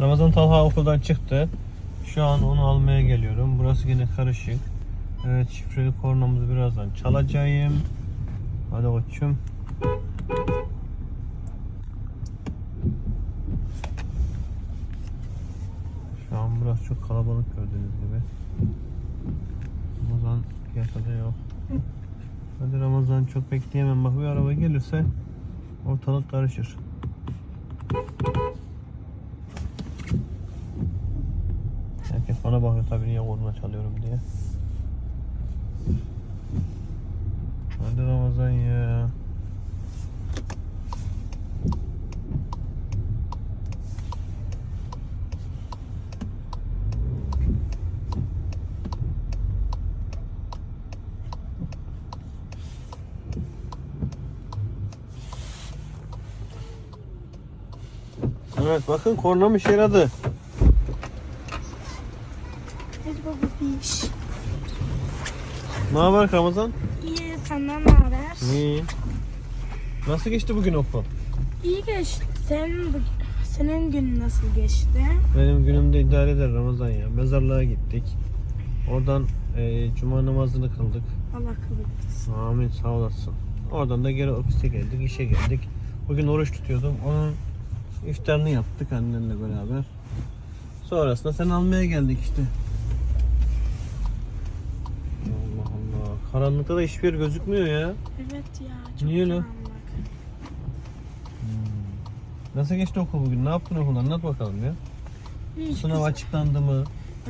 Ramazan Talha okuldan çıktı. Şu an onu almaya geliyorum. Burası yine karışık. Evet şifreli kornamızı birazdan çalacağım. Hadi koçum. Şu an burası çok kalabalık gördüğünüz gibi. Ramazan piyasada yok. Hadi Ramazan çok bekleyemem. Bak bir araba gelirse ortalık karışır. Bana bakıyor tabii niye korna çalıyorum diye. Hadi Ramazan ya. Evet bakın kornam işe yaradı. Baba bir iş. Ne haber Ramazan? İyi senden ne haber? İyi. Nasıl geçti bugün okul? İyi geçti. Senin, senin gün nasıl geçti? Benim günümde idare eder Ramazan ya. Mezarlığa gittik. Oradan e, cuma namazını kıldık. Allah kabul etsin. Amin sağ olasın. Oradan da geri ofise geldik, işe geldik. Bugün oruç tutuyordum. Onun iftarını yaptık annenle beraber. Sonrasında sen almaya geldik işte. Karanlıkta da hiçbir yer gözükmüyor ya. Evet ya çok Niye lan? karanlık. Nasıl geçti okul bugün? Ne yaptın okulda? Anlat bakalım ya. Hiç Sınav güzel. açıklandı mı?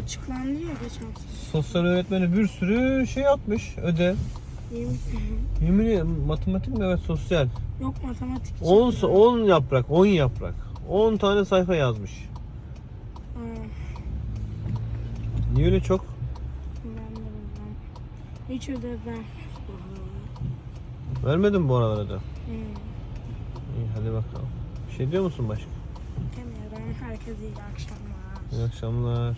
Açıklandı ya geçen hafta. Sosyal öğretmeni bir sürü şey atmış ödev. Yemin- Yemin ederim matematik mi? Evet sosyal. Yok matematik. 10 çıktı. 10 yaprak, 10 yaprak. 10 tane sayfa yazmış. Niye öyle çok? Hiç ödev ver. Vermedin bu aralara da. Hmm. İyi hadi bakalım. Bir şey diyor musun başka? Demiyorum. Herkese iyi akşamlar. İyi akşamlar.